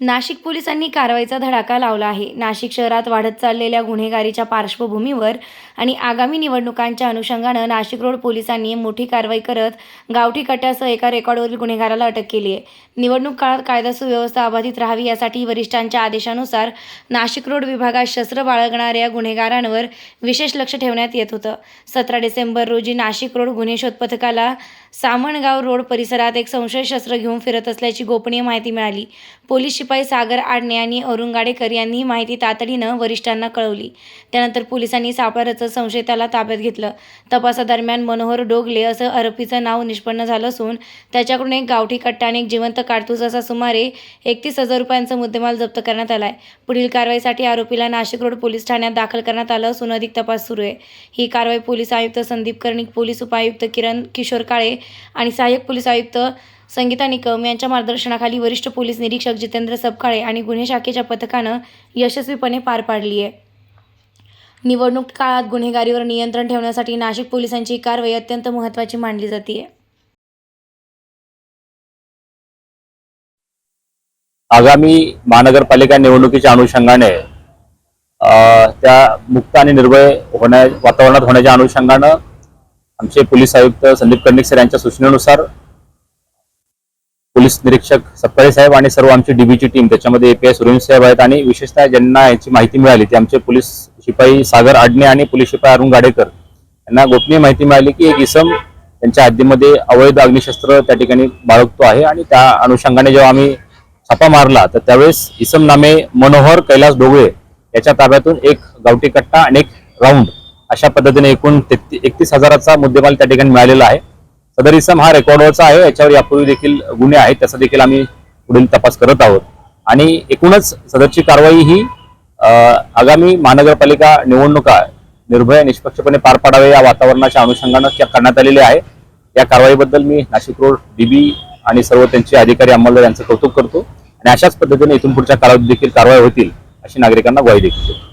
नाशिक पोलिसांनी कारवाईचा धडाका लावला आहे. नाशिक शहरात वाढत चाललेल्या गुन्हेगारीच्या पार्श्वभूमीवर आणि आगामी निवडणुकांच्या अनुषंगानं नाशिक रोड पोलिसांनी मोठी कारवाई करत गावठी कट्ट्यासह एका रेकॉर्डवरील गुन्हेगाराला अटक केली आहे. निवडणूक काळात कायदा सुव्यवस्था अबाधित राहावी यासाठी वरिष्ठांच्या आदेशानुसार नाशिक रोड विभागात शस्त्र बाळगणाऱ्या गुन्हेगारांवर विशेष लक्ष ठेवण्यात येत होतं. सतरा डिसेंबर रोजी नाशिक रोड गुन्हे शोध पथकाला सामणगाव रोड परिसरात एक संशय शस्त्र घेऊन फिरत असल्याची गोपनीय माहिती मिळाली. पोलीस शिपाई सागर आडणे आणि अरुण गाडेकर यांनी ही माहिती तातडीनं वरिष्ठांना कळवली. त्यानंतर पोलिसांनी सापळाचं संशयताला संशयिताला ताब्यात घेतलं. तपासादरम्यान मनोहर डोगले असं आरोपीचं नाव निष्पन्न झालं असून त्याच्याकडून एक गावठी कट्टा आणि एक जिवंत काडतूस असा सुमारे एकतीस हजार रुपयांचा मुद्देमाल जप्त करण्यात आलाय. पुढील कारवाईसाठी आरोपीला नाशिक रोड पोलीस ठाण्यात दाखल करण्यात आलं असून अधिक तपास सुरू आहे. ही कारवाई पोलीस आयुक्त संदीप कर्णिक पोलीस उपायुक्त किरण किशोर काळे आणि सहाय्यक पोलीस आयुक्त संगीता निकम यांच्या मार्गदर्शनाखाली वरिष्ठ पोलीस निरीक्षक जितेंद्र सबकाळे आणि गुन्हे शाखेच्या पथकानं यशस्वीपणे पार पाडली आहे. निवडणूक काळात गुन्हेगारीवर नियंत्रण ठेवण्यासाठी नाशिक पोलिसांची कारवाई अत्यंत महत्त्वाची मानली जाते. आगामी महानगरपालिका निवडणुकीच्या अनुषंगाने त्या मुक्त आणि निर्भय होण्या वातावरणात होण्याच्या अनुषंगानं आमचे पोलीस आयुक्त संदीप कर्णिक सर यांच्या सूचनेनुसार पोलीस निरीक्षक सप्पाळे साहेब आणि सर्व आमची डीबीची टीम त्याच्यामध्ये एपीएस रोहित साहेब आहेत आणि विशेषतः ज्यांना याची माहिती मिळाली ते आमचे पोलीस शिपाई सागर आडणे आणि पोलीस शिपाई अरुण गाडेकर. यांना गोपनीय माहिती मिळाली की एक इसम त्यांच्या हद्दीमध्ये अवैध अग्निशस्त्र त्या ठिकाणी बाळगतो आहे आणि त्या अनुषंगाने जेव्हा आम्ही छापा मारला तर त्यावेळेस इसम नामे मनोहर कैलास डोगळे याच्या ताब्यातून एक गावठी कट्टा आणि एक राऊंड अशा पद्धतीने एकूण एकतीस हजाराचा मुद्देमाल त्या ठिकाणी मिळालेला आहे. सदर इसम हा रेकॉर्डवरचा आहे याच्यावर यापूर्वी देखील गुन्हे आहेत त्याचा देखील आम्ही पुढील तपास करत आहोत. आणि एकूणच सदरची कारवाई ही आगामी महानगरपालिका निवडणुका निर्भय निष्पक्षपणे पार पाडावे या वातावरणाच्या अनुषंगानं करण्यात आलेली आहे. या कारवाईबद्दल मी नाशिक रोड डीबी आणि सर्व त्यांचे अधिकारी अंमलदार यांचं कौतुक करतो. आणि अशाच पद्धतीने इथून पुढच्या कालावधीत देखील कारवाई होतील अशी नागरिकांना ग्वाही देखील देतो.